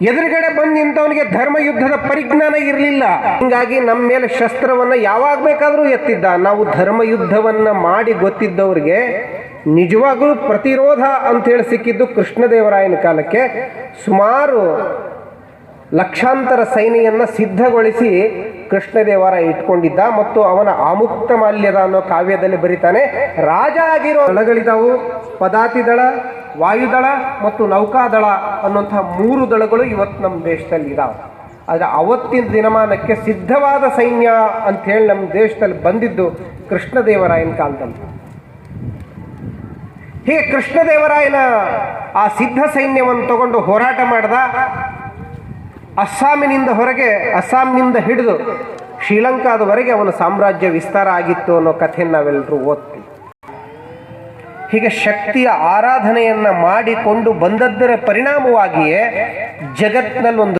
ಎದುರುಗಡೆ ಬಂದು ನಿಂತವನಿಗೆ ಧರ್ಮ ಯುದ್ಧದ ಪರಿಜ್ಞಾನ ಇರಲಿಲ್ಲ. ಹಿಂಗಾಗಿ ನಮ್ಮ ಮೇಲೆ ಶಸ್ತ್ರವನ್ನು ಯಾವಾಗ ಬೇಕಾದರೂ ಎತ್ತಿದ್ದ. ನಾವು ಧರ್ಮ ಯುದ್ಧವನ್ನ ಮಾಡಿ ಗೊತ್ತಿದ್ದವ್ರಿಗೆ ನಿಜವಾಗಲೂ ಪ್ರತಿರೋಧ ಅಂತೇಳಿ ಸಿಕ್ಕಿದ್ದು ಕೃಷ್ಣದೇವರಾಯನ ಕಾಲಕ್ಕೆ. ಸುಮಾರು ಲಕ್ಷಾಂತರ ಸೈನ್ಯನ್ನ ಸಿದ್ಧಗೊಳಿಸಿ ಕೃಷ್ಣದೇವರಾಯ ಇಟ್ಕೊಂಡಿದ್ದ ಮತ್ತು ಅವನ ಆಮುಕ್ತ ಮಾಲ್ಯದ ಅನ್ನೋ ಕಾವ್ಯದಲ್ಲಿ ಬರೀತಾನೆ. ರಾಜ ಆಗಿರೋ ದಳಗಳಿದಾವು, ಪದಾತಿ ದಳ ವಾಯುದಳ ಮತ್ತು ನೌಕಾದಳ ಅನ್ನುವಂತಹ ಮೂರು ದಳಗಳು ಇವತ್ತು ನಮ್ಮ ದೇಶದಲ್ಲಿ ಇದಾವೆ. ಆದರೆ ಅವತ್ತಿನ ದಿನಮಾನಕ್ಕೆ ಸಿದ್ಧವಾದ ಸೈನ್ಯ ಅಂಥೇಳಿ ನಮ್ಮ ದೇಶದಲ್ಲಿ ಬಂದಿದ್ದು ಕೃಷ್ಣದೇವರಾಯನ ಕಾಲದಲ್ಲಿ. ಹೀಗೆ ಕೃಷ್ಣದೇವರಾಯನ ಆ ಸಿದ್ಧ ಸೈನ್ಯವನ್ನು ತಗೊಂಡು ಹೋರಾಟ ಮಾಡಿದ, ಅಸ್ಸಾಮಿನಿಂದ ಹೊರಗೆ ಅಸ್ಸಾಂನಿಂದ ಹಿಡಿದು ಶ್ರೀಲಂಕಾದವರೆಗೆ ಅವನ ಸಾಮ್ರಾಜ್ಯ ವಿಸ್ತಾರ ಆಗಿತ್ತು ಅನ್ನೋ ಕಥೆಯನ್ನು ನಾವೆಲ್ಲರೂ ಓದ್ತೀವಿ. ಹೀಗೆ ಶಕ್ತಿಯ ಆರಾಧನೆಯನ್ನ ಮಾಡಿಕೊಂಡು ಬಂದದ್ದರ ಪರಿಣಾಮವಾಗಿಯೇ ಜಗತ್ತಿನಲ್ಲಿ ಒಂದು